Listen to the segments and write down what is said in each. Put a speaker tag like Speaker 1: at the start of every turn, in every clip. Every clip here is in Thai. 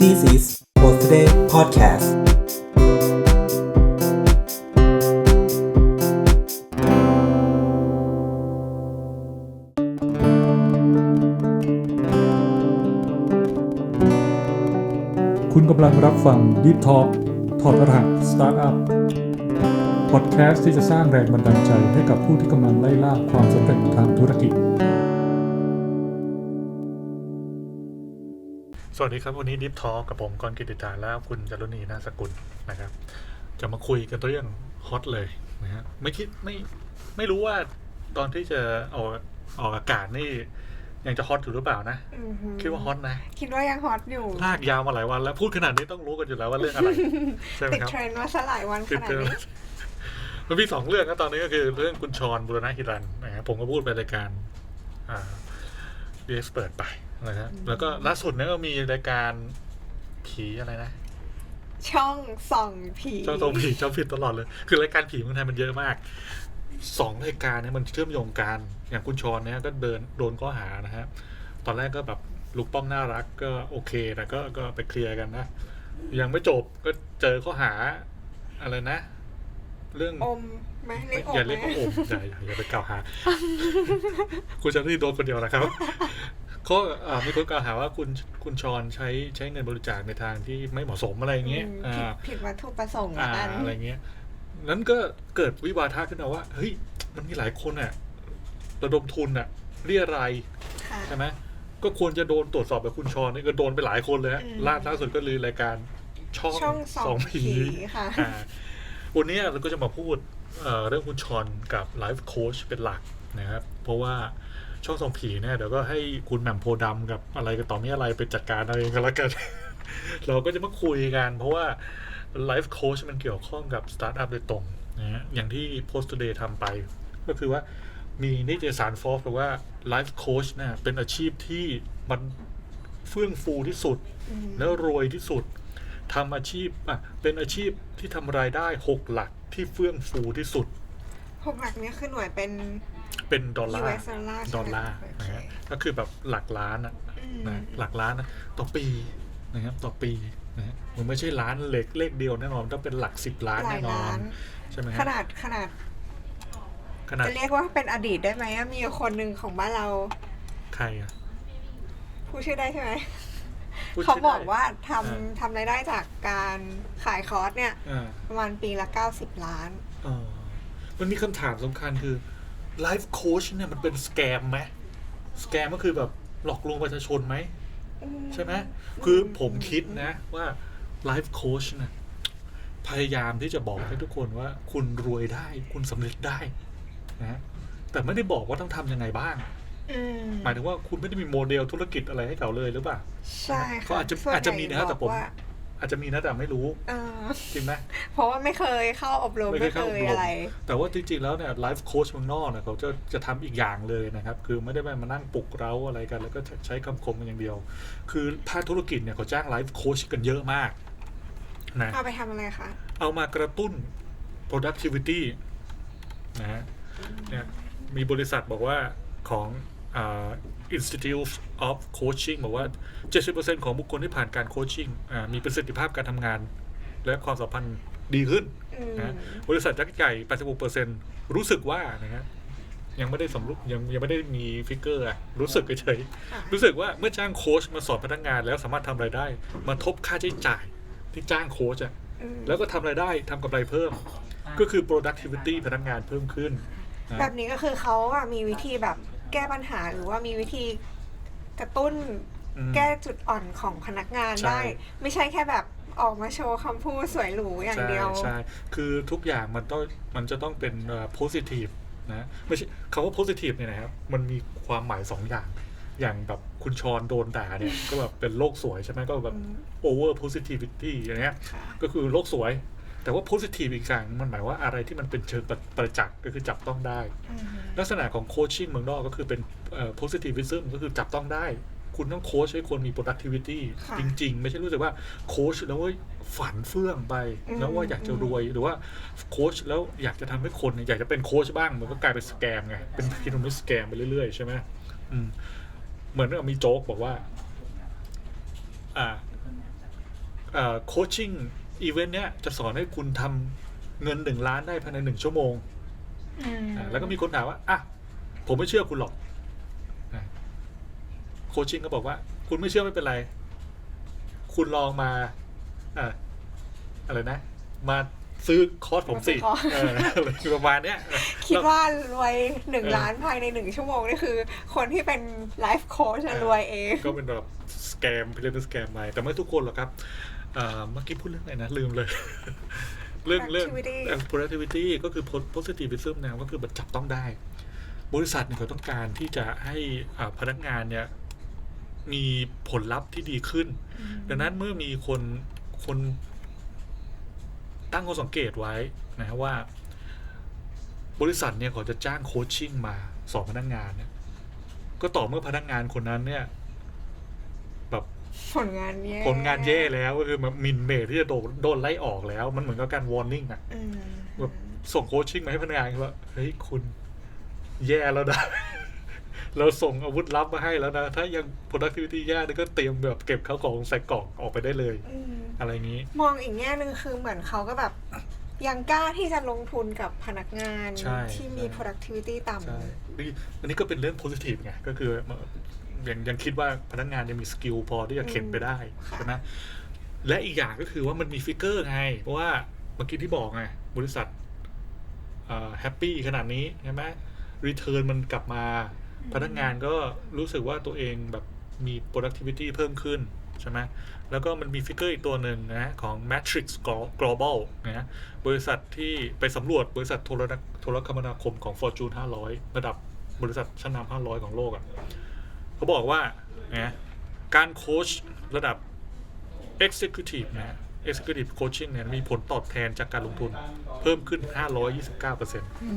Speaker 1: This is Birthday Podcast
Speaker 2: คุณกำลังรับฟัง Deep Talk ถอดรหัสสตาร์ทอัพพอดแคสต์ที่จะสร้างแรงบันดาลใจให้กับผู้ที่กำลังไล่ล่าความสำเร็จทางธุรกิจ
Speaker 3: สวัสดีครับ วันนี้ดิฟทอกับผมกรกิติจารและคุณจารุณีนาสกุลนะครับ จะมาคุยกันเรื่องฮอตเลยนะฮะไม่คิดไม่ไม่รู้ว่าตอนที่จะออกออกอากาศนี่ ยังจะฮอตอยู่หรือเปล่านะ
Speaker 4: อือหือ
Speaker 3: คิดว่าฮอตนะ
Speaker 4: คิดว่ายังฮอตอยู่
Speaker 3: ลากยาวมาหลายวันแล้วพูดขนาดนี้ต้องรู้กันอยู่แล้วว่าเรื่องอะไร ใช่ไหม
Speaker 4: ติด
Speaker 3: ครับ
Speaker 4: เทรนด์มาสลายวันข
Speaker 3: คือ
Speaker 4: นาด
Speaker 3: เจอ
Speaker 4: นี้
Speaker 3: มันมีสองเรื่องนะตอนนี้ก็คือเรื่องคุณชรบุรณะฮิรันนะครับผมก็พูดไปรายการอ่าเอ็กซ์เปิดไป นะครับแล้วก็ล่าสุดเนี่ยก็มีรายการผีอะไรนะ
Speaker 4: ช่องส่องผี
Speaker 3: เจ้าตัวผีเจ้าผิดตลอดเลย คือรายการผีเมืองไทยมันเยอะมากสองรายการเนี่ยมันเชื่อมโยงกันอย่างคุณชรเนี่ยก็เดินโดนข้อหานะฮะตอนแรกก็แบบลูกป้อมน่ารักก็โอเคแต่ก็ก็ไปเคลียร์กันนะ ยังไม่จบก็เจอข้อหาอะไรนะ เรื่อง
Speaker 4: อมไหมเรียกอม
Speaker 3: อย่า
Speaker 4: ไหม
Speaker 3: เรียกว่าอมอย่าอย่าอย่าไปกล่าวหา คุณจะที่โดนคนเดียวนะครับ ก็อ่ามีคนกล่าวหาว่าคุณคุณชรใช้ใช้เงินบริจาคในทางที่ไม่เหมาะสมอะไรอย่างเงี้ย
Speaker 4: อืมผิด
Speaker 3: อ่า
Speaker 4: ผิดวัตถุประสงค์ละ
Speaker 3: อ่า
Speaker 4: กัน
Speaker 3: อะไรเงี้ยนั้นก็เกิดวิวาทะขึ้นมาว่าเฮ้ยมันมีหลายคนอะระดมทุนอะ เรียราย
Speaker 4: ค่ะ
Speaker 3: ใช่ไหมก็ควรจะโดนตรวจสอบแบบคุณชรนี่ก็โดนไปหลายคนเลยฮะ
Speaker 4: อืม
Speaker 3: ล่าล่าสุดก็เลยรายการช่อง
Speaker 4: ช่องส่องผี
Speaker 3: ผี
Speaker 4: ค่ะ
Speaker 3: อ่าวันนี้เราก็จะมาพูดเอ่อเรื่องคุณชรกับไลฟ์โค้ชเป็นหลักนะครับ เพราะว่า ช่องส่องผีเนี่ยเดี๋ยวก็ให้คุณแหม่มโพธิ์ดำกับอะไรก็ต่อมีอะไรไปจัดการเอาเองกันแล้วกัน เราก็จะมาคุยกัน เพราะว่าไลฟ์โค้ชมันเกี่ยวข้องกับสตาร์ทอัพโดยตรงนะฮะอย่างที่ Post Today ทำไป ก็คือว่ามีนิตยสารฟอร์บอกว่าไลฟ์โค้ชเนี่ยเป็นอาชีพที่มันเฟื่องฟูที่สุด
Speaker 4: อืม
Speaker 3: แล้วรวยที่สุดทำอาชีพอะเป็นอาชีพที่ทำรายได้หกหลักที่เฟื่องฟูที่สุด
Speaker 4: หกหลักเนี้คือหน่วยเป็น
Speaker 3: เป็นดอลลาร์
Speaker 4: US ดอลลาร์
Speaker 3: ดอลลาร์
Speaker 4: ใช่ไหม
Speaker 3: นะฮะ
Speaker 4: โอเค
Speaker 3: ก็คือแบบหลักล้านอะ
Speaker 4: อืม
Speaker 3: นะหลักล้านนะต่อปีนะครับต่อปีนะฮะมันไม่ใช่ล้านเล็กเลขเดียวแน่นอนต้องเป็นหลักสิบล้าน
Speaker 4: หลา
Speaker 3: แน่
Speaker 4: ย
Speaker 3: นอ
Speaker 4: ล้าน น
Speaker 3: ใช่ไหม
Speaker 4: ข
Speaker 3: ฮะ
Speaker 4: นาดขนาด
Speaker 3: ขนาด
Speaker 4: จะเรียกว่าเป็นอดีตได้ไหมอะมีคนหนึ่งของบ้านเรา
Speaker 3: ใครอะ
Speaker 4: ผู้ชื่อได้ใช่ไหม
Speaker 3: พูด
Speaker 4: เขา
Speaker 3: ชื่ได้
Speaker 4: บอกว่าทำ
Speaker 3: อ่า
Speaker 4: ทำรายได้จากการขายคอร์สเนี่ย
Speaker 3: อ่า
Speaker 4: ประมาณปีละ 90 ล้าน
Speaker 3: เออ มันมีคำถามสำคัญคือไลฟ์โค้ชเนี่ยมันเป็นสแกมไหมสแกมก็คือแบบหลอกลวงประชาชนไหม ใช่ไหมคือผมคิดนะว่าไลฟ์โค้ชนะพยายามที่จะบอกให้ทุกคนว่าคุณรวยได้ คุณสำเร็จได้นะฮะแต่ไม่ได้บอกว่าต้องทำยังไงบ้าง
Speaker 4: อืม
Speaker 3: หมายถึงว่าคุณไม่ได้มีโมเดลธุรกิจอะไรให้เขาเลยหรือเปล่า
Speaker 4: ใช่ค่ะ
Speaker 3: ก็อาจจะ
Speaker 4: ส่วน
Speaker 3: อาจจะมีนะ
Speaker 4: ใหญ่
Speaker 3: แต่ผม
Speaker 4: บอกว่า
Speaker 3: อาจจะมีนะแต่ไม่รู้
Speaker 4: เออ
Speaker 3: จริงไหม
Speaker 4: เพราะว่าไม่เคยเข้าอบรม
Speaker 3: ไม่
Speaker 4: ไม่
Speaker 3: เค
Speaker 4: เค
Speaker 3: ย
Speaker 4: ย
Speaker 3: เข้าอบรม
Speaker 4: อะไร
Speaker 3: แต่ว่าจริงๆแล้วเนี่ยไลฟ์โค้ชเมืองนอกเนี่ยเขาจะจะทำอีกอย่างเลยนะครับ คือไม่ได้มานั่งปลุกเร้าอะไรกัน แล้วก็ใช้คำคมกันอย่างเดียว คือภาคธุรกิจเนี่ยเขาจ้างไลฟ์โค้ชกันเยอะมากนะ
Speaker 4: เอาไปทำอะไรคะ
Speaker 3: เอามากระตุ้น productivity นะฮะเนี่ยมีบริษัทบอกว่าของอ่า Institute of Coaching บอกว่า 70%ของบุคคลที่ผ่านการโคชชิ่งอ่ามีประสิทธิภาพการทำงาน และความสัมพันธ์ดีขึ้น
Speaker 4: อืม
Speaker 3: นะบริษัทยักษ์ใหญ่ 86%รู้สึกว่านะฮะยังไม่ได้สำรุปยังยังไม่ได้มีฟิกเกอร์อะรู้สึกเฉยๆ
Speaker 4: ค่ะ
Speaker 3: รู้สึกว่าเมื่อจ้างโค้ชมาสอนพนักงานแล้วสามารถทำรายได้ มาทบค่าใช้จ่ายที่จ้างโค้ชอะ
Speaker 4: อืม
Speaker 3: แล้วก็ทำรายได้ทำกำไรเพิ่ม ก็คือ productivity พนักงานเพิ่มขึ้นนะ
Speaker 4: แบบนี้ก็คือเขาอะมีวิธีแบบ แก้ปัญหาหรือว่ามีวิธีกระตุ้น
Speaker 3: อืม
Speaker 4: แก้จุดอ่อนของพนักงาน
Speaker 3: ใช่
Speaker 4: ได้ ไม่ใช่แค่แบบออกมาโชว์คำพูดสวยหรูอย่าง
Speaker 3: ใช่
Speaker 4: เดียว
Speaker 3: ใช่คือทุกอย่างมันต้องมันจะต้องเป็นเอ่อ positive นะไม่ใช่คำว่า positive เนี่ยนะครับ มันมีความหมายสองอย่าง อย่างแบบคุณชรโดนด่าเนี่ย ก็แบบเป็นโลกสวยใช่ไหมก็แบบ
Speaker 4: อืม
Speaker 3: over positivity อย่างเงี้ย
Speaker 4: ค่ะ
Speaker 3: ก็คือโลกสวย แต่ว่า positive อีกอย่างมันหมายว่าอะไรที่มันเป็นเชิงประประจักษ์ก็คือจับต้องได้
Speaker 4: อืม
Speaker 3: ลักษณะของโคชชิ่งเมืองนอกก็คือเป็นเอ่อ positivism ก็คือจับต้องได้ คุณต้องโค้ชให้คนมี productivity
Speaker 4: ค่ะ
Speaker 3: จริง ๆ ไม่ใช่รู้สึกว่าโค้ชแล้วว่าฝันเฟื่องไป
Speaker 4: อืม
Speaker 3: แล้วว่าอยากจะรวยหรือว่าโค้ชแล้วอยากจะทำให้คนเนี่ยอยากจะเป็นโค้ชบ้างมันก็กลายเป็นสแกมไงเป็นพีระมิดสแกมไปเรื่อยๆใช่ไหมอืมเหมือนกับมีโจ๊กบอกว่า อ่าโคชชิ่ง อีเวนต์เนี้ยจะสอนให้คุณทำเงินหนึ่งล้านได้ภายในหนึ่งชั่วโมง
Speaker 4: อืม
Speaker 3: อ่าแล้วก็มีคนถามว่าอะผมไม่เชื่อคุณหรอกโคชชิ่งก็บอกว่า คุณไม่เชื่อไม่เป็นไร คุณลองมาอ่าอะไรนะ มาซื้อคอร์สผมสิ
Speaker 4: มาซื้อคอร์ส
Speaker 3: เอออะไรประมาณเนี้ย
Speaker 4: คิดว่ารวยหนึ่ง
Speaker 3: เออ
Speaker 4: ล้านภายในหนึ่งชั่วโมงนี่คือ คนที่เป็นไลฟ์โค้ชรวยเอง
Speaker 3: ก็เป็นแบบสแกมเรียกเป็นสแกมไปแต่ไม่ทุกคนหรอกครับ เอ่อเมื่อกี้พูดเรื่องอะไรนะ ลืมเลย เรื่องเรื่อง
Speaker 4: Productivity
Speaker 3: เอ่อ productivity ก็คือ positivism นะก็คือมันจับต้องได้ บริษัทเนี่ยเขาต้องการที่จะให้อ่าพนักงานเนี่ยมีผลลัพธ์ที่ดีขึ้น ดังนั้นเมื่อมีคนคนตั้งข้อสังเกตไว้นะฮะว่า บริษัทเนี่ยเขาจะจ้างโคชชิ่งมาสอนพนักงานเนี่ยก็ต่อเมื่อพนักงานคนนั้นเนี่ยแบบ
Speaker 4: ผลงานแย่
Speaker 3: ผลงานแย่แล้วก็คือแบบมินเมทที่จะโดนโดนไล่ออกแล้ว มันเหมือนกับการวอร์นิ่งอะ
Speaker 4: อืม
Speaker 3: แบบส่งโคชชิ่งมาให้พนักงานว่าเฮ้ยคุณแย่แล้วนะเราส่งอาวุธลับมาให้แล้วนะ ถ้ายัง productivity แย่นี่ก็เตรียมแบบเก็บข้าวของใส่กล่องออกไปได้เลย
Speaker 4: อืม
Speaker 3: อะไรอย่างนี้
Speaker 4: มองอีกแง่หนึ่งคือเหมือนเขาก็แบบ ยังกล้าที่จะลงทุนกับพนักงาน
Speaker 3: ใช่
Speaker 4: ที่มี
Speaker 3: ใช่
Speaker 4: productivity ต่
Speaker 3: ใช่นี่อันนี้ก็เป็นเรื่อง positive ไง ก็คือ ยังยังคิดว่าพนักงานยังมีสกิลพอที่จะเข็นไปได้ใช่ไหมและอีกอย่างก็คือว่ามันมีฟิกเกอร์ไง เพราะว่าเมื่อกี้ที่บอกไงบริษัทแฮปปี้ขนาดนี้ใช่ไหมรีเทิร์นมันกลับมา พนักงานก็รู้สึกว่าตัวเองแบบมี productivity เพิ่มขึ้นใช่ไหมแล้วก็มันมีฟิกเกอร์อีกตัวหนึ่งนะของ Matrix Global นะบริษัทที่ไปสำรวจบริษัทโทรนาโทรคมนาคมของ Fortune 500 ระดับ บริษัทชั้นนำ500 ของโลกอะ่ะ เขาบอกว่านะการโค้ชระดับ Executive นะ Executive Coaching เนี่ยมีผลตอบแทนจากการลงทุนเพิ่มขึ้น 529%ำ
Speaker 4: อื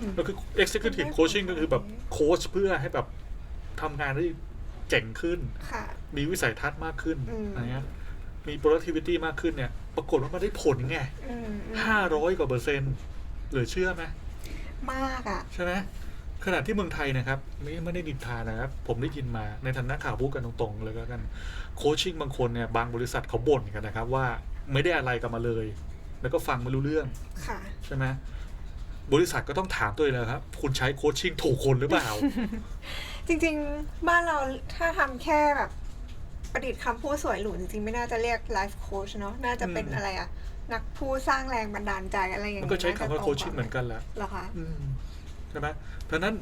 Speaker 4: ม
Speaker 3: ก็คือ executive coaching ก็คือแบบโค้ชเพื่อให้แบบทำงานได้เจ๋งขึ้น
Speaker 4: ค่ะ
Speaker 3: มีวิสัยทัศน์มากขึ้น
Speaker 4: อืม
Speaker 3: อะไรเงี้ย มี productivity มากขึ้นเนี่ย ปรากฏว่ามันได้ผลไง
Speaker 4: อืมอืม
Speaker 3: ห้าร้อยกว่าเปอร์เซ็นต์เหลือเชื่อไหม
Speaker 4: มากอะ
Speaker 3: ใช่ไหม ขณะที่เมืองไทยนะครับ ไม่ไม่ได้ดินทานะครับ ผมได้ยินมาในฐานะข่าวพูดกันตรงๆเลยก็กันโคชชิ่งบางคนเนี่ยบางบริษัทเขาบ่นกันนะครับ ว่าไม่ได้อะไรกลับมาเลย แล้วก็ฟังไม่รู้เรื่อง
Speaker 4: ค่ะ
Speaker 3: ใช่ไหมบริษัทก็ต้องถามตัวเองเลยครับ คุณใช้โคชชิ่งถูกคนหรือเปล่า
Speaker 4: จริงๆ บ้านเราถ้าทำแค่แบบ ประดิษฐ์คำพูดสวยหรูจริงๆ ไม่น่าจะเรียกไลฟ์โค้ชเนาะน่าจะเป็น
Speaker 3: อืม
Speaker 4: อะไรอะนักพูดสร้างแรงบันดาลใจอะไรอย่าง
Speaker 3: มัน
Speaker 4: เงี้ย
Speaker 3: ก็ใช้คำว่า
Speaker 4: จะต
Speaker 3: โค
Speaker 4: รง
Speaker 3: ชชิ่งเหมือนกันแหละ
Speaker 4: เหรอคะ
Speaker 3: อืมใช่ไหมเพราะฉะนั้น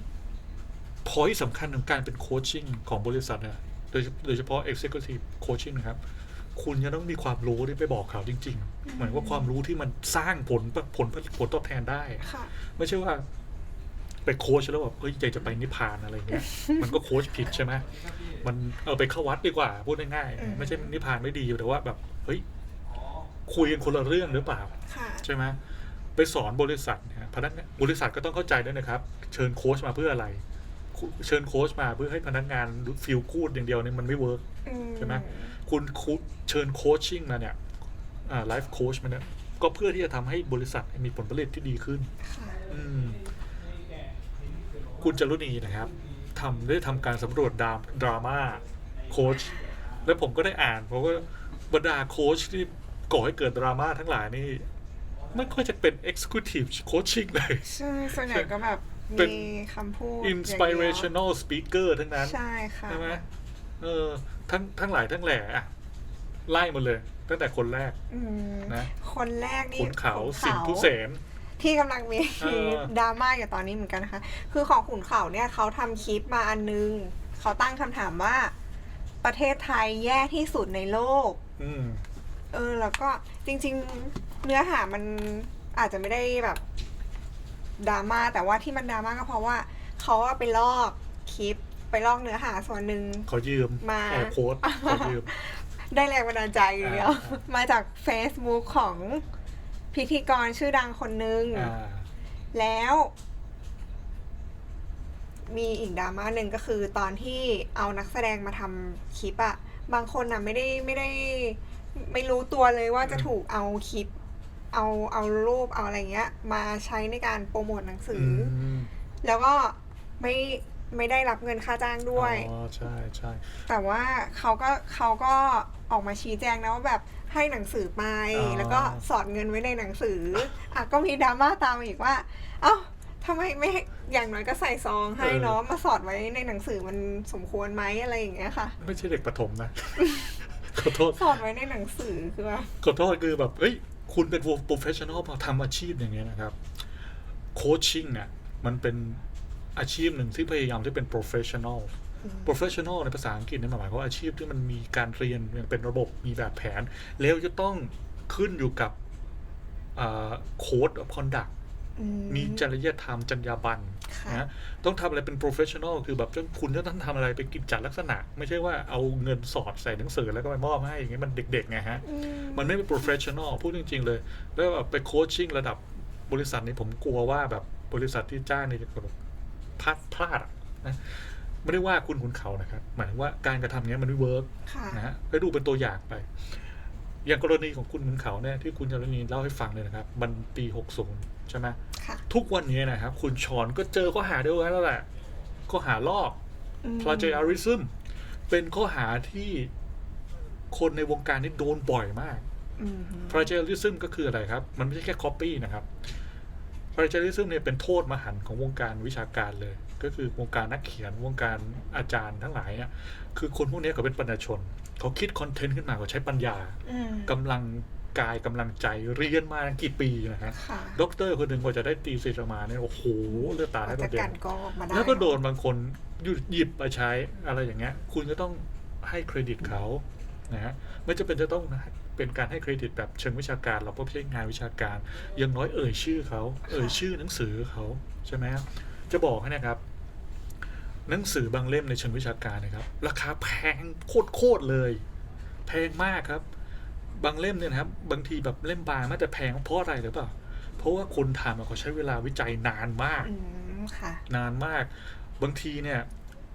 Speaker 3: พอยสำคัญของการเป็นโคชชิ่งของบริษัทเนี่ยโดยโดยเฉพาะ executive coaching นะครับ คุณจะต้องมีความรู้ที่ไปบอกเขาจริงๆเหมือนว่าความรู้ที่มันสร้างผลผลผลตอบแทนได้
Speaker 4: ค่ะ
Speaker 3: ไม่ใช่ว่าไปโค้ชแล้วแบบเฮ้ยใจจะไปนิพพานอะไรเงี้ย มันก็โค้ชผิดใช่ไหมมันเอาไปเข้าวัดดีกว่า พูดง่าย
Speaker 4: อืม
Speaker 3: ๆไม่ใช่นิพพานไม่ดีแต่ว่าแบบเฮ้ยคุยกันคนละเรื่องหรือเปล่า
Speaker 4: ค่ะ
Speaker 3: ใช่ไหม ไปสอนบริษัทเนี่ยพนักงานบริษัทก็ต้องเข้าใจด้วยนะครับ เชิญโค้ชมาเพื่ออะไรคุเชิญโค้ชมาเพื่อให้พนักงานฟิลกูดอย่างเดียวเนี่ยมันไม่เวิร์ก
Speaker 4: อืม
Speaker 3: ใช่ไหมคุณคุเชิญโคชชิ่งมาเนี่ยไลฟ์โค้ชมาเนี่ยก็เพื่อที่จะทำให้บริษัทมีผลผลิตที่ดีขึ้น
Speaker 4: ค่ะ
Speaker 3: อืมคุณจรุณีนะครับทำได้ทำการสำรวจดรามดราม่าโค้ชแล้วผมก็ได้อ่านเพราะว่าบรรดาโค้ชที่ก่อให้เกิดดราม่าทั้งหลายนี่ ไม่ค่อยจะเป็น Executive Coaching เลย
Speaker 4: ใช่ ส่วนใหญ่ก็แบบ
Speaker 3: เป็น
Speaker 4: มีคำพูดอย่างเดียว
Speaker 3: Inspirational Speaker ทั้งนั้น
Speaker 4: ใช่ค่ะ
Speaker 3: ใช่ไหมเออทั้งทั้งหลายทั้งแหล่อะไล่หมาเลย ตั้งแต่คนแรก
Speaker 4: อืม
Speaker 3: นะ
Speaker 4: คนแรกนี่
Speaker 3: ขุนเขา
Speaker 4: ขุน
Speaker 3: สิงทุเสน
Speaker 4: ที่กำลังมี
Speaker 3: เออ
Speaker 4: ดราม่าอยู่ตอนนี้เหมือนกันนะคะ คือของขุนเขาเนี่ยเขาทำคลิปมาอันนึง เขาตั้งคำถามว่า ประเทศไทยแย่ที่สุดในโลก
Speaker 3: อืม
Speaker 4: เออ แล้วก็จริง ๆ เนื้อหามันอาจจะไม่ได้แบบดราม่าแต่ว่าที่มันดราม่าก็เพราะว่าเขาอะไปลอกคลิปไปลอกเนื้อหาส่วนหนึ่ง
Speaker 3: ขอยืม
Speaker 4: มา
Speaker 3: แอร์โค้ดขอยืม
Speaker 4: ได้แรงบันดาลใจอย่างเดียว
Speaker 3: อ่า
Speaker 4: มาจาก Facebook ของพิธีกรชื่อดังคนนึง
Speaker 3: อ่า
Speaker 4: แล้ว มีอีกดราม่าหนึ่งก็คือตอนที่เอานักแสดงมาทำคลิปอะบางคนอะไม่ได้ไม่ได้ ไม่รู้ตัวเลยว่าจะถูกเอาคลิป เอาเอารูปเอาอะไรเงี้ย มาใช้ในการโปรโมทหนังสือ
Speaker 3: อื
Speaker 4: อ
Speaker 3: ม
Speaker 4: แล้วก็ไม่ไม่ได้รับเงินค่าจ้างด้วย
Speaker 3: อ๋อใช่ใช่
Speaker 4: แต่ว่าเขาก็เขาก็ออกมาชี้แจงนะว่าแบบให้หนังสือไป
Speaker 3: อ๋อ
Speaker 4: แล้วก็สอดเงินไว้ในหนังสืออะก็มีดราม่าตามมาอีกว่า เอ้าทำไมไม่ให้อย่างน้อยก็ใส่ซองให้เนาะมาสอดไว้ในหนังสือมันสมควรไหมอะไรอย่างเงี้ยค่ะ
Speaker 3: ไม่ใช่เด็กประถมนะ ขอโทษ
Speaker 4: สอดไว้ในหนังสือคือว่า
Speaker 3: ขอโทษคือแบบ เอ้ย คุณเป็น professional พอทำอาชีพอย่างเงี้ยนะครับโคชชิ่งเนี่ยมันเป็นอาชีพหนึ่งที่พยายามที่เป็น professional professional ในภาษาอังกฤษเนี่ยหมายความว่าอาชีพที่มันมีการเรียนอย่างเป็นระบบมีแบบแผน แล้วจะต้องขึ้นอยู่กับโค้ด of conduct
Speaker 4: อื
Speaker 3: มีจริยธรรมจรรยาบรรณ
Speaker 4: ค่ะ
Speaker 3: นะต้องทำอะไรเป็น professional คือแบบคุณจะต้องทำอะไรเป็นกิจจลักษณะ ไม่ใช่ว่าเอาเงินสอดใส่หนังสือแล้วก็ไปมอบให้อย่างเงี้ยมันเด็กๆไงฮะ
Speaker 4: อืม
Speaker 3: มันไม่เป็น professional พูดจริง ๆ เลย แล้วแบบไปโคชชิ่งระดับบริษัทนี้ผมกลัวว่าแบบบริษัทที่จ้างนี่จะแบบพลาดพลาดอะนะไม่ได้ว่าคุณคุณเขานะครับ หมายถึงว่าการกระทำอย่างเงี้ยมันไม่เวิร์ก
Speaker 4: ค่ะ
Speaker 3: นะฮะให้ดูเป็นตัวอย่างไป อย่างกรณีของคุณคุณเขาเนี่ยที่คุณจารณีเล่าให้ฟังเลยนะครับ มันปี60ใช่ไหม
Speaker 4: ค่ะ
Speaker 3: ทุกวันนี้นะครับ คุณชอนก็เจอข้อหาเดียวกันแล้วแหละข้อหาลอก
Speaker 4: อืม
Speaker 3: plagiarism เป็นข้อหาที่คนในวงการนี้โดนบ่อยมาก
Speaker 4: อืม
Speaker 3: plagiarism ก็คืออะไรครับ มันไม่ใช่แค่ copy นะครับ plagiarism เนี่ยเป็นโทษมหันต์ของวงการวิชาการเลย ก็คือวงการนักเขียนวงการอาจารย์ทั้งหลายเนี่ยคือคนพวกนี้เขาเป็นปัญญาชน เขาคิดคอนเทนต์ขึ้นมาเขาใช้ปัญญา
Speaker 4: อืม
Speaker 3: กำลังกายกำลังใจเรียนมากี่ปีนะฮะ
Speaker 4: ค่ะ
Speaker 3: ด็อกเตอร์คนหนึ่งกว่าจะได้ตีสิทธิ์ออกมาเนี่ยโอ้โหเลือดตาให้
Speaker 4: จะ
Speaker 3: ตัวเด่
Speaker 4: กันนกรองออกมาได้
Speaker 3: แล้วก็โดนบางคนหยุดหยิบไปใช้อะไรอย่างเงี้ย คุณก็ต้องให้เครดิตเขานะฮะไม่จะเป็นจะต้อง เป็นการให้เครดิตแบบเชิงวิชาการ เราก็ไม่ใช่งานวิชาการอยังน้อยเอ่ยชื่อเขาเอ่ยชื่อหนังสือเขาใช่ไหมครับจะบอกให้นะครับ หนังสือบางเล่มในเชิงวิชาการนะครับ ราคาแพงโคตรๆเลย แพงมากครับ บางเล่มเนี่ยนะครับ บางทีแบบเล่มบางมันจะแพงเพราะอะไรหรือเปล่าเพราะว่าคนทำอะเขาใช้เวลาวิจัยนานมาก
Speaker 4: อืมค่ะ
Speaker 3: นานมาก บางทีเนี่ย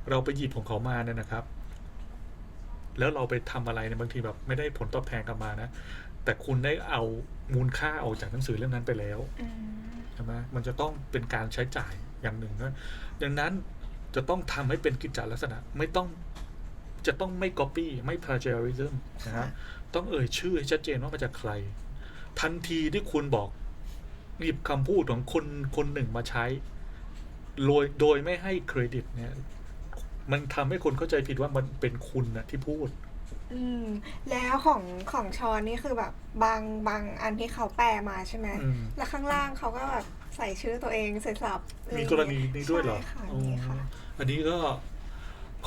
Speaker 3: เราไปหยิบของเขามาเนี่ยนะครับ แล้วเราไปทำอะไรเนี่ยบางทีแบบไม่ได้ผลตอบแทนกลับมานะ แต่คุณได้เอามูลค่าออกจากหนังสือเล่มนั้นไปแล้วใช่ไหมมันจะต้องเป็นการใช้จ่ายอย่างหนึ่งนะดังนั้นจะต้องทำให้เป็นกิจจลักษณะไม่ต้องจะต้องไม่ copy ไม่ plagiarism นะครับต้องเอ่ยชื่อให้ชัดเจนว่ามาจากใคร ทันทีที่คุณบอกหยิบคำพูดของคนคนหนึ่งมาใช้โดยโดยไม่ให้เครดิตเนี่ย มันทำให้คนเข้าใจผิดว่ามันเป็นคุณนะที่พูด
Speaker 4: อืม แล้วของของชอนนี่คือแบบบางบางอันที่เขาแปลมาใช่ไหม
Speaker 3: อืม
Speaker 4: แล้วข้างล่างเขาก็แบบใส่ชื่อตัวเองใส่สับอะไอ
Speaker 3: มี
Speaker 4: ย่าง
Speaker 3: ก
Speaker 4: เงี้
Speaker 3: รณีนี้ด้วยเหรอ
Speaker 4: ใช่ค่ะ
Speaker 3: อ๋อ
Speaker 4: มีค่ะ
Speaker 3: อันนี้ก็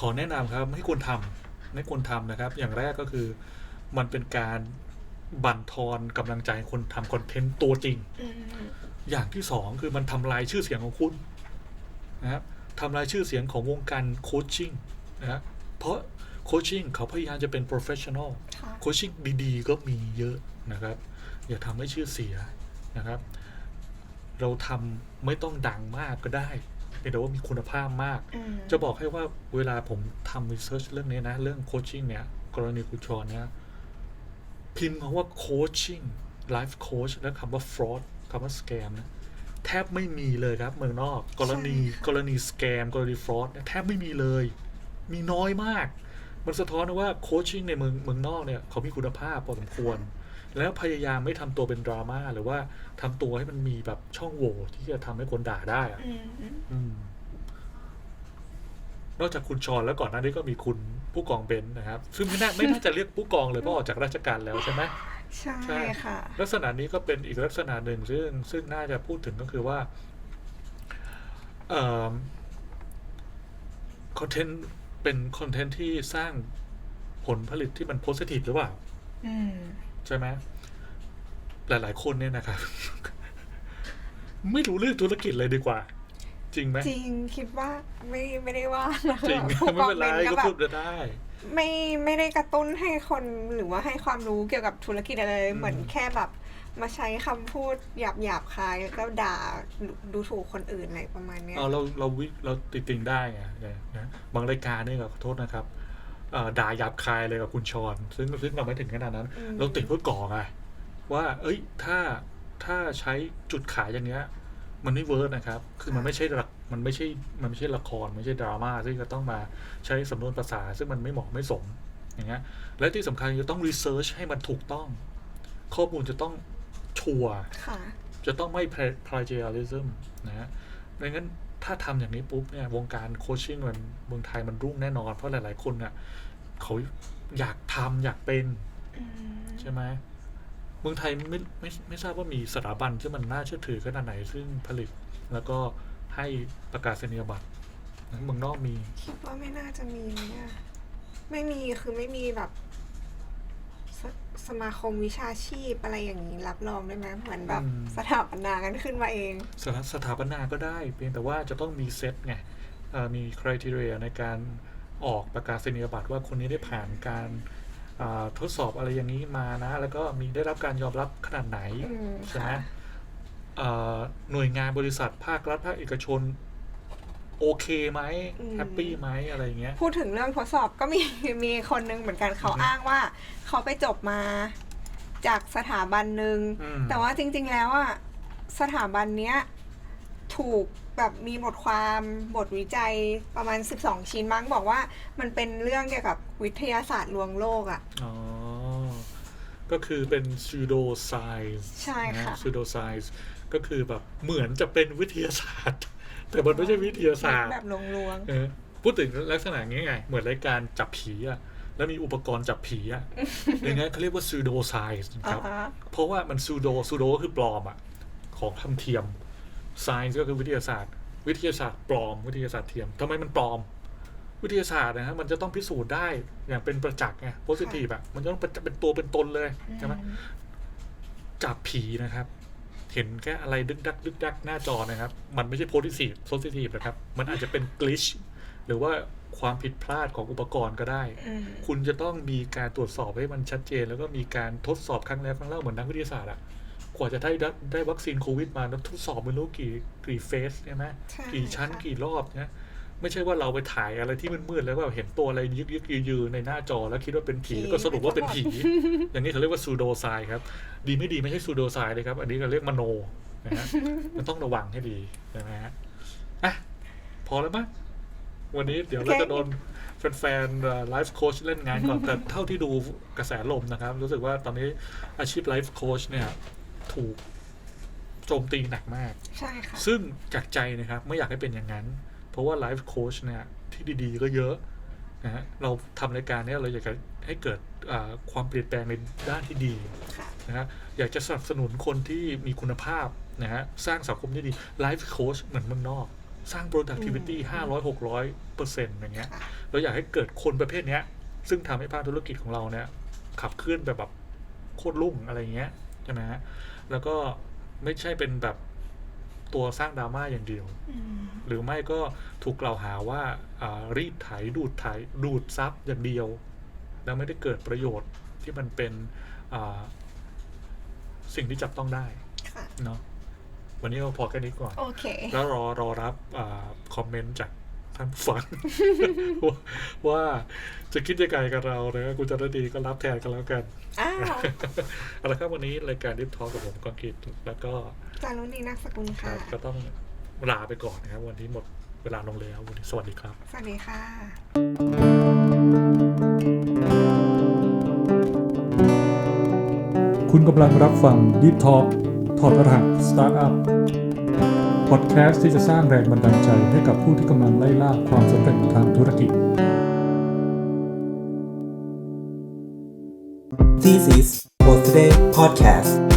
Speaker 3: ขอแนะนำครับไม่ควรทำไม่ควรทำนะครับ อย่างแรกก็คือ มันเป็นการบั่นทอนกำลังใจคนทำคอนเทนต์ตัวจริง
Speaker 4: อืม
Speaker 3: อย่างที่สองคือมันทำลายชื่อเสียงของคุณนะครับ ทำลายชื่อเสียงของวงการโคชชิ่งนะครับเพราะโคชชิ่งเขาพยายามจะเป็น professional
Speaker 4: ค่ะ
Speaker 3: โคชชิ่งดีๆ ก็มีเยอะนะครับ อย่าทำให้ชื่อเสียนะครับ เราทำไม่ต้องดังมากก็ได้เพียงแต่ว่ามีคุณภาพมาก
Speaker 4: อืม
Speaker 3: จะบอกให้ว่าเวลาผมทำรีเสิร์ชเรื่องนี้นะ เรื่องโคชชิ่งเนี่ย กรณีคุณชอนเนี่ยพิมพ์คำว่าโคชชิ่งไลฟ์โคชและคำว่า fraud คำว่า scam นะ แทบไม่มีเลยครับ เมืองนอก กรณี
Speaker 4: ใช่ค่ะ
Speaker 3: กรณี scam กรณี fraud เนี่ยแทบไม่มีเลย มีน้อยมาก มันสะท้อนว่าโคชชิ่งในเมืองเมืองนอกเนี่ยเขามีคุณภาพพอสมควร แล้วพยายามไม่ทำตัวเป็นดราม่าหรือว่าทำตัวให้มันมีแบบช่องโหว่ที่จะทำให้คนด่าได้อะ
Speaker 4: อืม
Speaker 3: อืมนอกจากคุณชอนแล้วก่อนหน้านี้ก็มีคุณผู้กองเบนซ์นะครับ ซึ่งไม่น่าไม่น่าจะเรียกผู้กองเลยเพราะออกจากราชการแล้วใช่ไหม
Speaker 4: ใช่
Speaker 3: ใช่
Speaker 4: ค่ะ
Speaker 3: ลักษณะนี้ก็เป็นอีกลักษณะหนึ่งซึ่งซึ่งน่าจะพูดถึงก็คือว่าคอนเทนต์เป็นคอนเทนต์ที่สร้างผลผลิตที่มันโพสิทีฟหรือเปล่า
Speaker 4: อืม
Speaker 3: ใช่ไหมหลาย ๆ คนเนี่ยนะครับ ไม่รู้เรื่องธุรกิจเลยดีกว่า จริงไหม
Speaker 4: จริงคิดว่าไม่ไม่ได้ว่านะ
Speaker 3: จริง
Speaker 4: ผู้
Speaker 3: ไม่เป็นไร
Speaker 4: กอง
Speaker 3: ก็
Speaker 4: แบบ
Speaker 3: พูดได้
Speaker 4: ไม่ไม่ได้กระตุ้นให้คนหรือว่าให้ความรู้เกี่ยวกับธุรกิจอะไรเลย
Speaker 3: อืม
Speaker 4: เหมือนแค่แบบมาใช้คำพูดหยาบหยาบๆคายแล้วก็ด่าดูดูถูกคนอื่นอะไรประมาณเนี้ย
Speaker 3: เอาเราเราวิเราติดติงได้ไงเนี่ยนะบางรายการเนี่ยขอโทษนะครับเอ่อด่าหยาบคายเลยกับคุณชอนซึ่งซึ่งเราไม่ถึงขนาดนั้น
Speaker 4: อืม
Speaker 3: เราติดเพื่อก่อไงว่า เอ้ยถ้าถ้าใช้จุดขายอย่างเนี้ย มันไม่เวิร์กนะครับ คือมันไม่ใช่หลักมันไม่ใช่ มันไม่ใช่ละคร ไม่ใช่ดราม่าซึ่งจะต้องมาใช้สำนวนภาษา ซึ่งมันไม่เหมาะไม่สม อย่างเงี้ย และที่สำคัญจะต้องรีเสิร์ชให้มันถูกต้อง ข้อมูลจะต้องชัวร์
Speaker 4: ค่ะ
Speaker 3: จะต้องไม่ plagiarism นะฮะดังนั้นถ้าทำอย่างนี้ปุ๊บเนี่ย วงการโคชชิ่งมันเมืองไทยมันรุ่งแน่นอน เพราะหลาย ๆ คนเนี่ยเขาอยากทำอยากเป็น
Speaker 4: อืม
Speaker 3: ใช่ไหม เมืองไทยไม่ไม่ไม่ทราบว่ามีสถาบันที่มันน่าเชื่อถือขนาดไหน ซึ่งผลิตแล้วก็ให้ประกาศนียบัตรนะเมืองนอกมี
Speaker 4: คิดว่าไม่น่าจะมีไหมอะไม่มีคือไม่มีแบบสสมาคมวิชาชีพอะไรอย่างนี้รับรองได้ไหมเหมือนแบบ
Speaker 3: อืม
Speaker 4: สถาปนากันขึ้นมาเอง
Speaker 3: สถาสถาปนาก็ได้ เพียงแต่ว่าจะต้องมีเซตไงเอ่อมีคุณทีเรียในการออกประกาศนียบัตรว่าคนนี้ได้ผ่านการอ่า ทดสอบอะไรอย่างนี้มานะ แล้วก็มีได้รับการยอมรับขนาดไหน
Speaker 4: อืม
Speaker 3: ใช่ไหม
Speaker 4: ค่ะ
Speaker 3: เอ่อหน่วยงานบริษัทภาครัฐภาคเอกชน โอเคไหมแฮปปี้ไหมอะไรอย่างเงี้ย
Speaker 4: พูดถึงเรื่องทดสอบก็มีมีคนนึงเหมือนกันเขา
Speaker 3: อือฮึ
Speaker 4: อ้างว่า เขาไปจบมาจากสถาบันหนึ่ง
Speaker 3: อืม
Speaker 4: แต่ว่าจริง ๆ แล้วอะสถาบันเนี้ยถูก แบบมีบทความบทวิจัยประมาณ 12 ชิ้นมั้งบอกว่ามันเป็นเรื่องเกี่ยวกับวิทยาศาสตร์ลวงโลกอะ
Speaker 3: อ๋อ ก็คือเป็น pseudo science
Speaker 4: ใช่ค่ะ
Speaker 3: น pseudo science ก็คือแบบเหมือนจะเป็นวิทยาศาสตร์ แต่มันไม่ใช่วิทยาศาสตร์
Speaker 4: แบบลวง
Speaker 3: เออพูดถึงลักษณะอย่างงี้ไงเหมือนรายการจับผีอะแล้วมีอุปกรณ์จับผีอะอย่างงั้นเขาเรียกว่า pseudo science
Speaker 4: ๆ
Speaker 3: ค
Speaker 4: อ่า
Speaker 3: รับ
Speaker 4: ฮะ
Speaker 3: เพราะว่ามัน pseudo pseudo ก็คือปลอมอะของทำเทียม science ก็คือวิทยาศาสตร์ วิทยาศาสตร์ปลอม วิทยาศาสตร์เทียมทำไมมันปลอม วิทยาศาสตร์นะฮะมันจะต้องพิสูจน์ได้อย่างเป็นประจักษ์ไง positive อะมันจะต้องเป็นเป็นตัวเป็นตนเลยใช่ไหมจับผีนะครับ เห็นแค่อะไรดึกดักดึกดักหน้าจอนะครับ มันไม่ใช่โพซิทีฟโพซิทีฟนะครับ มันอาจจะเป็นกลิชหรือว่าความผิดพลาดของอุปกรณ์ก็ได้
Speaker 4: อืม
Speaker 3: คุณจะต้องมีการตรวจสอบให้มันชัดเจน แล้วก็มีการทดสอบครั้งแล้วครั้งเล่าเหมือนนักวิทยาศาสตร์อะ กว่าจะได้ได้ได้วัคซีนโควิดมาแล้วทดสอบไม่รู้กี่กี่เฟสใช่ไหม
Speaker 4: ใช่
Speaker 3: กี่ชั้น
Speaker 4: ค่ะ
Speaker 3: กี่รอบนะไม่ใช่ว่าเราไปถ่ายอะไรที่มืดๆแล้วก็เห็นตัวอะไรยึกยึกยือยือในหน้าจอแล้วคิดว่าเป็นผีแล้วก็สรุปว่าเป็นผี อย่างนี้เขาเรียกว่าซูโดไซครับ ดีไม่ดีไม่ใช่ซูโดไซเลยครับ อันนี้ก็เรียกมโนนะฮะมันต้องระวังให้ดีนะฮะอะพอแล้วมั้ยวันนี้เดี๋ยวเราจะโดนแฟนๆไลฟ์โค้ชเล่นงานก่อนแต่เท่าที่ดูกระแสลมนะครับ รู้สึกว่าตอนนี้อาชีพไลฟ์โค้ชเนี่ย ถูกโจมตีหนักมาก
Speaker 4: ใช่ค่ะ
Speaker 3: ซึ่งจากใจนะครับไม่อยากให้เป็นอย่างนั้น เพราะว่าไลฟ์โค้ชเนี่ยที่ดีๆ ก็เยอะนะฮะเราทำรายการเนี้เราอยากจะให้เกิดอ่าความเปลี่ยนแปลงในด้านที่ดี
Speaker 4: ค่ะ
Speaker 3: นะฮะอยากจะสนับสนุนคนที่มีคุณภาพนะฮะสร้างสังคมที่ดีไลฟ์โค้ชเหมือนเมืองนอก สร้าง productivity
Speaker 4: อืม
Speaker 3: 500 600เปอร์เซ็นต์อย่างเงี้ย
Speaker 4: ค่ะ
Speaker 3: เราอยากให้เกิดคนประเภทเนี้ยซึ่งทำให้ภาคธุรกิจของเราเนี่ยขับเคลื่อนแบบแบบโคตรรุ่งอะไรเงี้ย ใช่ไหมฮะแล้วก็ไม่ใช่เป็นแบบตัวสร้างดราม่าอย่างเดียว
Speaker 4: อืม
Speaker 3: หรือไม่ก็ถูกกล่าวหาว่าอ่ารีดไถดูดไถดูดซับอย่างเดียว แล้วไม่ได้เกิดประโยชน์ที่มันเป็นอ่าสิ่งที่จับต้องได้
Speaker 4: ค่ะ
Speaker 3: เนาะวันนี้เราพอแค่นี้ก่อน
Speaker 4: โอเค
Speaker 3: แล้วรอรอรับอาคอมเมนต์จาก ท่านผู้ฟังว่าว่าจะคิดยังไงกับเรานะคุณจารดีก็รับแทนกันแล้วกัน
Speaker 4: อ้าว
Speaker 3: เอาละครับวันนี้รายการดิฟทอกับผมกองกิจแล้วก็
Speaker 4: จารุณีนักสกุล
Speaker 3: ค
Speaker 4: ค่ะ
Speaker 3: รับก็ต้องลาไปก่อนนะครับ วันนี้หมดเวลาลงแล้ววันนี้สวัสดีครับ
Speaker 4: สวัสดีค่ะ
Speaker 2: คุณกำลังรับฟัง Deep Talk ถอดรหัสสตาร์ทอั พอดแคสต์ที่จะสร้างแรงบันดาลใจให้กับผู้ที่กำลังไล่ล่าความสำเร็จทางธุรกิจ
Speaker 1: This is for today podcast